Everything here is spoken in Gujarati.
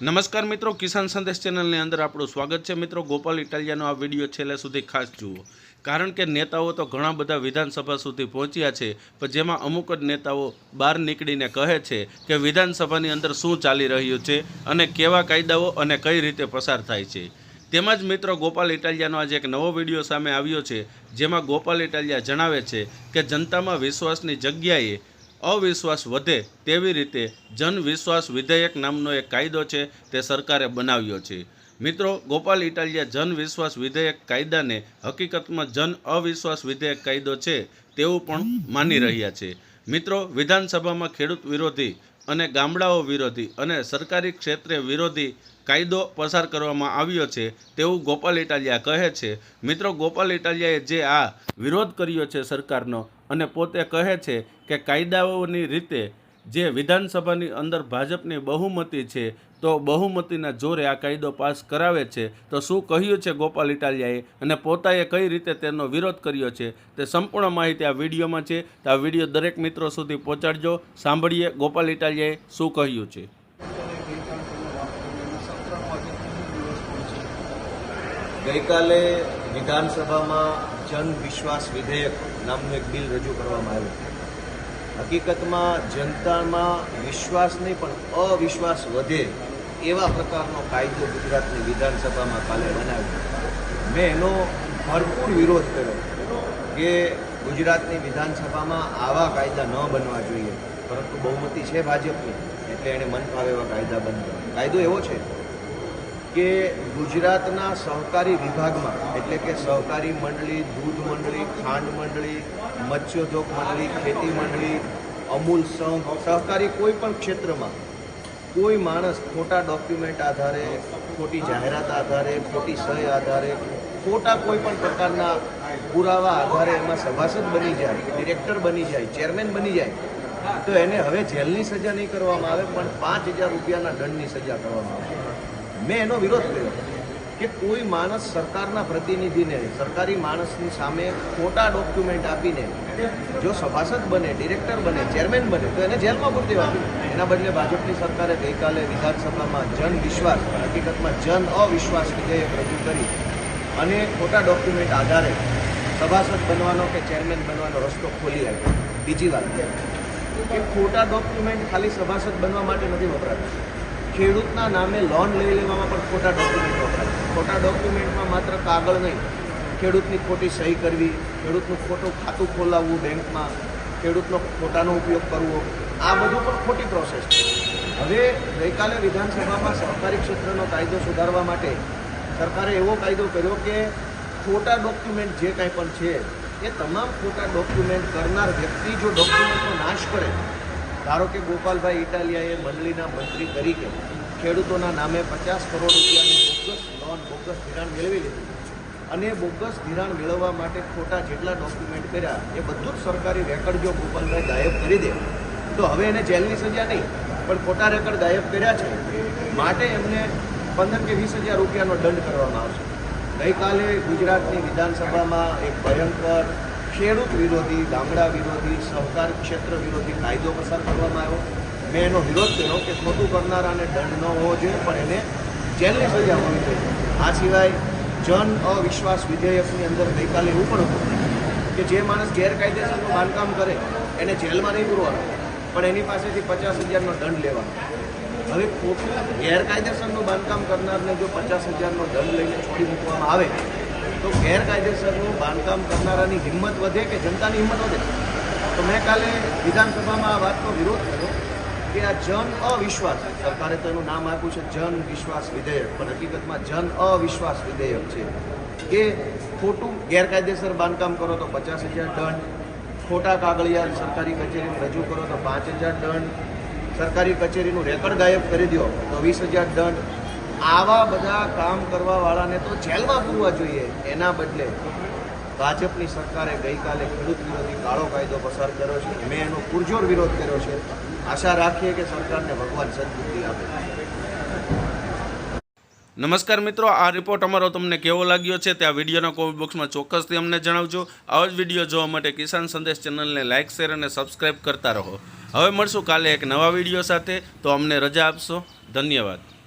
નમસ્કાર મિત્રો, કિસાન સંદેશ ચેનલની અંદર આપણું સ્વાગત છે. મિત્રો, ગોપાલ ઇટાલિયાનો આ વીડિયો છેલ્લે સુધી ખાસ જુઓ. કારણ કે નેતાઓ તો ઘણા બધા વિધાનસભા સુધી પહોંચ્યા છે, પણ જેમાં અમુક જ નેતાઓ બહાર નીકળીને કહે છે કે વિધાનસભાની અંદર શું ચાલી રહ્યું છે અને કેવા કાયદાઓ અને કઈ રીતે પસાર થાય છે. તેમજ મિત્રો, ગોપાલ ઇટાલિયાનો આજે એક નવો વીડિયો સામે આવ્યો છે, જેમાં ગોપાલ ઇટાલિયા જણાવે છે કે જનતામાં વિશ્વાસની જગ્યાએ અવિશ્વાસ વધે તેવી રીતે જનવિશ્વાસ વિધેયક નામનો એક કાયદો છે તે સરકારે બનાવ્યો છે. મિત્રો, ગોપાલ ઇટાલિયા જન વિશ્વાસ વિધેયક કાયદાને હકીકતમાં જન અવિશ્વાસ વિધેયક કાયદો છે તેવું પણ માની રહ્યા છે. મિત્રો, વિધાનસભામાં ખેડૂત વિરોધી અને ગામડાઓ વિરોધી અને સરકારી ક્ષેત્રે વિરોધી કાયદો પસાર કરવામાં આવ્યો છે તેવું ગોપાલ ઇટાલિયા કહે છે. મિત્રો, ગોપાલ ઇટાલિયાએ જે આ વિરોધ કર્યો છે સરકારનો અને પોતે કહે છે કે કાયદાઓની રીતે જે વિધાનસભાની અંદર ભાજપની બહુમતી છે, તો બહુમતીના જોરે આ કાયદો પાસ કરાવે છે. તો શું કહ્યું છે ગોપાલ ઇટાલિયાએ અને પોતાએ કઈ રીતે તેનો વિરોધ કર્યો છે તે સંપૂર્ણ માહિતી આ વિડીયોમાં છે. તો આ વીડિયો દરેક મિત્રો સુધી પહોંચાડજો. સાંભળીએ ગોપાલ ઇટાલિયાએ શું કહ્યું છે. ગઈકાલે વિધાનસભામાં જન વિશ્વાસ વિધેયક નામનું એક બિલ રજૂ કરવામાં આવ્યું હકીકતમાં જનતામાં વિશ્વાસ નહીં, પણ અવિશ્વાસ વધે એવા પ્રકારનો કાયદો ગુજરાતની વિધાનસભામાં કાલે બનાવ્યો મેં એનો ભરપૂર વિરોધ કર્યો કે ગુજરાતની વિધાનસભામાં આવા કાયદા ન બનવા જોઈએ. પરંતુ બહુમતી છે ભાજપની, એટલે એણે મન ફાવે એવા કાયદા બંધ કાયદો એવો છે કે ગુજરાતના સહકારી વિભાગમાં, એટલે કે સહકારી મંડળી, દૂધ મંડળી, ખાંડ મંડળી, મત્સ્યોદ્યોગ મંડળી, ખેતી મંડળી, અમૂલ સંઘ, સહકારી કોઈ પણ ક્ષેત્રમાં, કોઈ માણસ ખોટા ડોક્યુમેન્ટ આધારે, ખોટી જાહેરાત આધારે, ખોટી સહી આધારે, ખોટા કોઈ પણ પ્રકારના પુરાવા આધારે એમાં સભાસદ બની જાય, ડિરેક્ટર બની જાય, ચેરમેન બની જાય, તો એને હવે જેલની સજા નહીં કરવામાં આવે, પણ પાંચ હજાર રૂપિયાના દંડની સજા કરવામાં આવે. મેં એનો વિરોધ કર્યો કે કોઈ માણસ સરકારના પ્રતિનિધિને, સરકારી માણસની સામે ખોટા ડોક્યુમેન્ટ આપીને જો સભાસદ બને ડિરેક્ટર બને ચેરમેન બને, તો એને જેલમાં પૂરતી દેવા એના બદલે ભાજપની સરકારે ગઈકાલે વિધાનસભામાં જન વિશ્વાસ, હકીકતમાં જન અવિશ્વાસ વિધેયક રજૂ કરી અને ખોટા ડોક્યુમેન્ટ આધારે સભાસદ બનવાનો કે ચેરમેન બનવાનો રસ્તો ખોલી આપ્યો. બીજી વાત, કે ખોટા ડોક્યુમેન્ટ ખાલી સભાસદ બનવા માટે નથી વપરાતા. ખેડૂતના નામે લોન લઈ લેવામાં પણ ખોટા ડોક્યુમેન્ટ વપરાય ખોટા ડોક્યુમેન્ટમાં માત્ર કાગળ નહીં, ખેડૂતની ખોટી સહી કરવી, ખેડૂતનું ખોટું ખાતું ખોલાવવું બેંકમાં, ખેડૂતનો ખોટાનો ઉપયોગ કરવો, આ બધું પણ ખોટી પ્રોસેસ છે. હવે ગઈકાલે વિધાનસભામાં સહકારી ક્ષેત્રનો કાયદો સુધારવા માટે સરકારે એવો કાયદો કર્યો કે ખોટા ડોક્યુમેન્ટ જે કાંઈ પણ છે, એ તમામ ખોટા ડોક્યુમેન્ટ કરનાર વ્યક્તિ જો ડોક્યુમેન્ટનો નાશ કરે ધારો કે ગોપાલભાઈ ઇટાલિયાએ મંડળીના મંત્રી તરીકે ખેડૂતોના નામે પચાસ કરોડ રૂપિયાની બોગસ લોન, બોગસ ધિરાણ મેળવી લીધું. અને બોગસ ધિરાણ મેળવવા માટે ખોટા જેટલા ડોક્યુમેન્ટ કર્યા, એ બધું જ સરકારી રેકર્ડ જો ગોપાલભાઈ ગાયબ કરી દે, તો હવે એને જેલની સજા નહીં. પણ ખોટા રેકર્ડ ગાયબ કર્યા છે, માટે એમને પંદર કે વીસ હજાર રૂપિયાનો દંડ કરવામાં આવશે. ગઈકાલે ગુજરાતની વિધાનસભામાં એક ભયંકર ખેડૂત વિરોધી, ગામડા વિરોધી, સહકાર ક્ષેત્ર વિરોધી કાયદો પસાર કરવામાં આવ્યો. મેં એનો વિરોધ કર્યો કે ખોટું કરનારાને દંડ ન હોવો જોઈએ, પણ એને જેલની સજા હોવી જોઈએ. આ સિવાય જન અવિશ્વાસ વિધેયકની અંદર ગઈકાલે એવું પણ હતું કે જે માણસ ગેરકાયદેસરનું બાંધકામ કરે, એને જેલમાં નહીં પૂરવાનું, પણ એની પાસેથી પચાસ હજારનો દંડ લેવાનો. હવે ખોટું ગેરકાયદેસરનું બાંધકામ કરનારને જો પચાસ હજારનો દંડ લઈને છોડી મૂકવામાં આવે તો ગેરકાયદેસરનું બાંધકામ કરનારાની હિંમત વધે કે જનતાની હિંમત વધે? તો મેં કાલે વિધાનસભામાં આ વાતનો વિરોધ કર્યો કે આ જન અવિશ્વાસ સરકારે તો એનું નામ આપ્યું છે જન વિશ્વાસ વિધેયક, પણ હકીકતમાં જન અવિશ્વાસ વિધેયક છે કે ખોટું ગેરકાયદેસર બાંધકામ કરો તો પચાસ હજાર દંડ, ખોટા કાગળિયા સરકારી કચેરીમાં રજૂ કરો તો પાંચ હજાર દંડ, સરકારી કચેરીનું રેકર્ડ ગાયબ કરી દો તો વીસ હજાર દંડ આવા બધા કામ કરવાવાળાને તો જેલમાં પૂરવા જોઈએ. એના બદલે ભાજપની સરકારે ગઈકાલે ખેડૂત વિરોધી કાળો કાયદો પસાર કર્યો છે. મેં એનો પુરજોર વિરોધ કર્યો છે. આશા રાખીએ કે સરકારને ભગવાન સદબુદ્ધિ આપે. નમસ્કાર મિત્રો, આ રિપોર્ટ અમારો તમને કેવો લાગ્યો છે તે આ વિડીયોના કોમેન્ટ બોક્સમાં ચોક્કસથી અમને જણાવજો. આવો જ વીડિયો જોવા માટે કિસાન સંદેશ ચેનલને લાઇક શેર અને સબસ્ક્રાઇબ કરતા રહો. હવે મળશું કાલે એક નવા વીડિયો સાથે. તો અમને રજા આપશો. ધન્યવાદ.